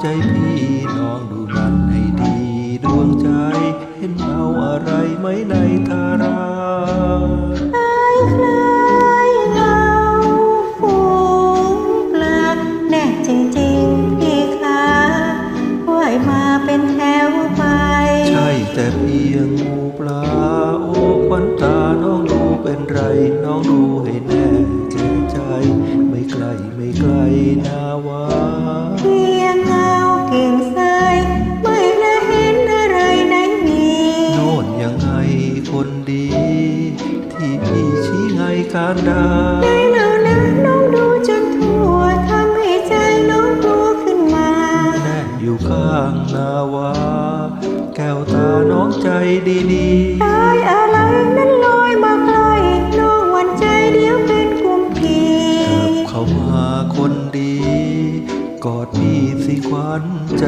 ใจพี่น้องดูมันให้ดีดวงใจ เห็นเงาอะไรไหมในทาราคล้คลายเงาฝูงปลาแน่จริงๆพี่คะว่ายมาเป็นแถวไป ใช่แต่เพียงหูปลา โอ้ควันตาน้องดูเป็นไร น้องดูให้แน่ใจไม่ไกลไม่ไกลนาวา คนดี ที่พี่ชี้ไงการดาในเหล่านั้นน้องดูจนทั่วทำให้ใจน้องกลัวขึ้นมาแน่อยู่ข้างนาวา แก้วตาน้องใจดีตายอะไรนั้นลอยมาใกล้น้องหวันใจเดียวเป็นกุมพีๆเข้ามาคนดี กอดพี่สิควันใจ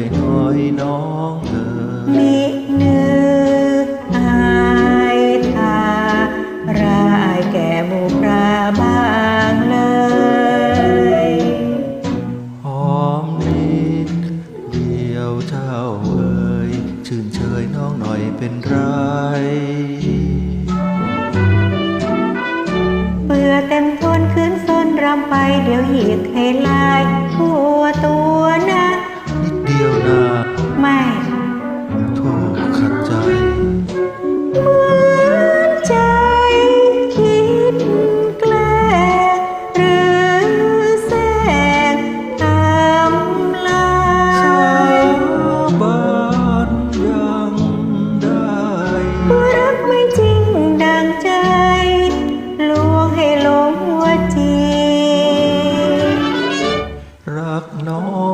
ำใจหน่อยน้องเอ๋ยมินึกอายทารายแก่หมูปลาบ้างเลยหอมนิดเดียวเจ้าเอ๋ยชื่นเชยน้องหน่อยเป็นไรเปื่อเต็มทนคืนซนรำไปเดี๋ยวเหยียดให้ลายทั่วตัวนะนิด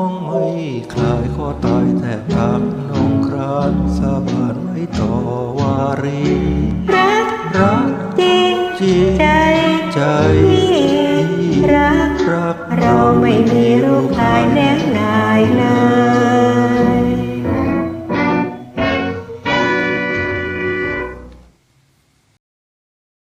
องไม่คลายก็ตายแต่รักน้องครานสะบานไม่ต่อวารีรักรักจริงจริงใจใจรักรักเราไม่มีรูปกายแนบนายเลย